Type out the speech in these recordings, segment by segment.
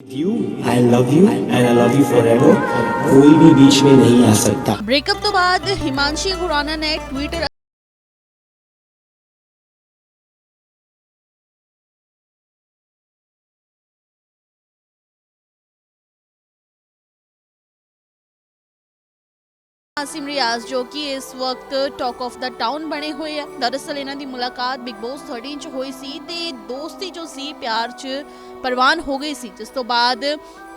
you I love you and I love you for कोई भी बीच में नहीं आ सकता ਬ੍ਰੇਕਅਪ ਤੋਂ ਬਾਅਦ ਹਿਮਾਂਸ਼ੀ ਖੁਰਾਨਾ ਨੇ ਟਵਿੱਟਰ ਆਸਿਮ ਰਿਆਜ਼ ਜੋ ਕਿ ਇਸ ਵਕਤ ਟਾਕ ਆਫ ਦਾ ਟਾਊਨ ਬਣੇ ਹੋਏ ਆ ਦਰਅਸਲ ਇਹਨਾਂ ਦੀ ਮੁਲਾਕਾਤ ਬਿਗ ਬੌਸ 13 ਚ ਹੋਈ ਸੀ ਤੇ ਦੋਸਤੀ ਜੋ ਸੀ ਪਿਆਰ ਚ ਪ੍ਰਵਾਨ ਹੋ ਗਈ ਸੀ, ਜਿਸ ਤੋਂ ਬਾਅਦ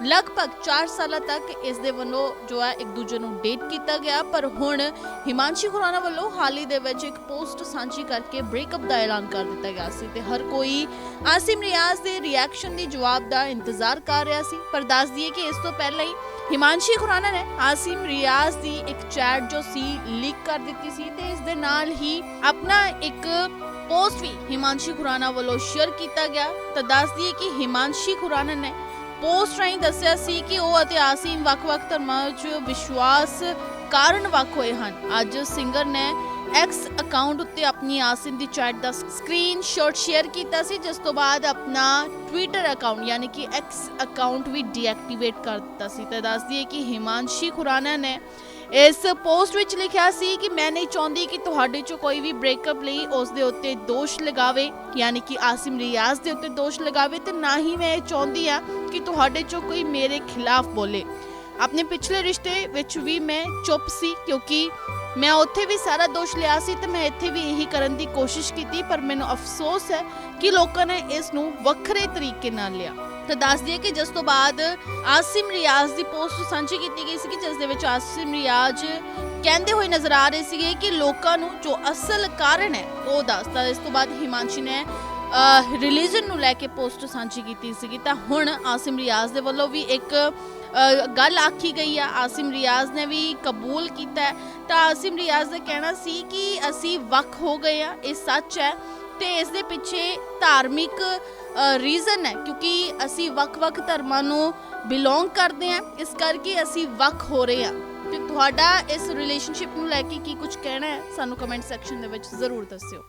ਲਗਭਗ 4 ਸਾਲਾਂ ਤੱਕ ਇਸ ਦੇ ਵੱਲੋਂ ਜੋ ਹੈ ਇੱਕ ਦੂਜੇ ਨੂੰ ਡੇਟ ਕੀਤਾ ਗਿਆ। ਪਰ ਹੁਣ ਹਿਮਾਂਸ਼ੀ ਖੁਰਾਨਾ ਵੱਲੋਂ ਹਾਲ ਦੇ ਵਿੱਚ ਇੱਕ ਪੋਸਟ ਸਾਂਝੀ ਕਰਕੇ ਬ੍ਰੇਕਅਪ ਦਾ ਐਲਾਨ ਕਰ ਦਿੱਤਾ ਗਿਆ ਸੀ ਤੇ ਹਰ ਕੋਈ ਆਸਿਮ ਰਿਆਜ਼ ਦੇ ਰਿਐਕਸ਼ਨ ਦੀ ਜਵਾਬ ਦਾ ਇੰਤਜ਼ਾਰ ਕਰ ਰਿਹਾ ਸੀ। ਪਰ ਦੱਸ ਦਈਏ ਕਿ ਇਸ ਤੋਂ ਪਹਿਲਾਂ ਹੀ ਹਿਮਾਂਸ਼ੀ ਖੁਰਾਨਾ ਨੇ ਆਸਿਮ ਰਿਆਜ਼ ਦੀ ਇੱਕ ਚੈਟ ਜੋ ਸੀ ਲੀਕ ਕਰ ਦਿੱਤੀ ਸੀ ਤੇ ਇਸ ਦੇ ਨਾਲ ਹੀ ਆਪਣਾ ਇੱਕ ਪੋਸਟ ਵੀ ਹਿਮਾਂਸ਼ੀ ਖੁਰਾਨਾ ਵੱਲੋਂ ਸ਼ੇਅਰ ਕੀਤਾ ਗਿਆ, ਤਾਂ ਦੱਸ ਦਈਏ ਕਿ ਹਿਮਾਂਸ਼ੀ ਖੁਰਾਨਾ ਨੇ ਪੋਸਟ ਰਾਹੀਂ ਦੱਸਿਆ ਸੀ ਕਿ ਉਹ ਅਤੇ ਆਸਿਮ ਵੱਖ-ਵੱਖ ਧਰਮਾਂ ਵਿੱਚ ਵਿਸ਼ਵਾਸ ਕਾਰਨ ਵੱਖ ਹੋਏ ਹਨ। ਅੱਜ ਸਿੰਗਰ ਨੇ ਐਕਸ ਅਕਾਊਂਟ ਉੱਤੇ ਆਪਣੀ ਆਸਿਮ ਦੀ ਚੈਟ ਦਾ ਸਕਰੀਨਸ਼ਾਟ ਸ਼ੇਅਰ ਕੀਤਾ ਸੀ, ਜਿਸ ਤੋਂ ਬਾਅਦ ਆਪਣਾ ਟਵਿੱਟਰ ਅਕਾਊਂਟ ਯਾਨੀ ਕਿ ਐਕਸ ਅਕਾਊਂਟ ਵੀ ਡੀਐਕਟੀਵੇਟ ਕਰ ਦਿੱਤਾ ਸੀ। ਤਾਂ ਦੱਸਦੀ ਹੈ ਕਿ ਹਿਮਾਂਸ਼ੀ ਖੁਰਾਨਾ ਨੇ ਇਸ ਪੋਸਟ ਵਿੱਚ ਲਿਖਿਆ ਸੀ ਕਿ ਮੈਂ ਨਹੀਂ ਚਾਹੁੰਦੀ ਕਿ ਤੁਹਾਡੇ ਚੋਂ ਕੋਈ ਵੀ ਬ੍ਰੇਕਅਪ ਲਈ ਉਸ ਦੇ ਉੱਤੇ ਦੋਸ਼ ਲਗਾਵੇ, ਯਾਨੀ ਕਿ ਆਸਿਮ ਰਿਆਜ਼ ਦੇ ਉੱਤੇ ਦੋਸ਼ ਲਗਾਵੇ, ਤੇ ਨਾ ਹੀ ਮੈਂ ਇਹ ਚਾਹੁੰਦੀ ਆ ਕਿ ਤੁਹਾਡੇ ਚੋਂ ਕੋਈ ਮੇਰੇ ਖਿਲਾਫ ਬੋਲੇ। ਆਪਣੇ ਪਿਛਲੇ ਰਿਸ਼ਤੇ ਵਿੱਚ ਵੀ ਮੈਂ ਚੁੱਪ ਸੀ, ਕਿਉਂਕਿ ਮੈਂ ਉੱਥੇ ਵੀ ਸਾਰਾ ਦੋਸ਼ ਲਿਆ ਸੀ ਤੇ ਮੈਂ ਇੱਥੇ ਵੀ ਇਹੀ ਕਰਨ ਦੀ ਕੋਸ਼ਿਸ਼ ਕੀਤੀ, ਪਰ ਮੈਨੂੰ ਅਫਸੋਸ ਹੈ ਕਿ ਲੋਕਾਂ ਨੇ ਇਸ ਨੂੰ ਵੱਖਰੇ ਤਰੀਕੇ ਨਾਲ ਲਿਆ। ਤਾਂ ਦੱਸ ਦਈਏ ਕਿ ਜਿਸ ਤੋਂ ਬਾਅਦ ਆਸਿਮ ਰਿਆਜ਼ ਦੀ ਪੋਸਟ ਸਾਂਝੀ ਕੀਤੀ ਗਈ ਸੀ ਕਿ ਜਿਸ ਦੇ ਵਿੱਚ ਆਸਿਮ ਰਿਆਜ਼ ਕਹਿੰਦੇ ਹੋਏ ਨਜ਼ਰ ਆ ਰਹੇ ਸੀਗੇ ਕਿ ਲੋਕਾਂ ਨੂੰ ਜੋ ਅਸਲ ਕਾਰਨ ਹੈ, ਉਹ ਦੱਸਦਾ। ਇਸ ਤੋਂ ਬਾਅਦ ਹਿਮਾਂਸ਼ੀ ਨੇ ਰਿਲੀਜਨ ਨੂੰ ਲੈ ਕੇ ਪੋਸਟ ਸਾਂਝੀ ਕੀਤੀ ਸੀਗੀ, ਤਾਂ ਹੁਣ ਆਸਿਮ ਰਿਆਜ਼ ਦੇ ਵੱਲੋਂ ਵੀ ਇੱਕ ਗੱਲ ਆਖੀ ਗਈ ਆ। ਆਸਿਮ ਰਿਆਜ਼ ਨੇ ਵੀ ਕਬੂਲ ਕੀਤਾ ਤਾਂ ਆਸਿਮ ਰਿਆਜ਼ ਦਾ ਕਹਿਣਾ ਸੀ ਕਿ ਅਸੀਂ ਵੱਖ ਹੋ ਗਏ ਆ, ਇਹ ਸੱਚ ਹੈ ਤੇ ਇਸ ਦੇ ਪਿੱਛੇ ਧਾਰਮਿਕ ਰੀਜ਼ਨ ਹੈ, ਕਿਉਂਕਿ ਅਸੀਂ ਵੱਖ-ਵੱਖ ਧਰਮਾਂ ਨੂੰ ਬਿਲੋਂਗ ਕਰਦੇ ਹਾਂ, ਇਸ ਕਰਕੇ ਅਸੀਂ ਵੱਖ ਹੋ ਰਹੇ ਹਾਂ। ਤੇ ਤੁਹਾਡਾ ਇਸ ਰਿਲੇਸ਼ਨਸ਼ਿਪ ਨੂੰ ਲੈ ਕੇ ਕੀ ਕੁਝ ਕਹਿਣਾ ਹੈ, ਸਾਨੂੰ ਕਮੈਂਟ ਸੈਕਸ਼ਨ ਦੇ ਵਿੱਚ ਜ਼ਰੂਰ ਦੱਸਿਓ।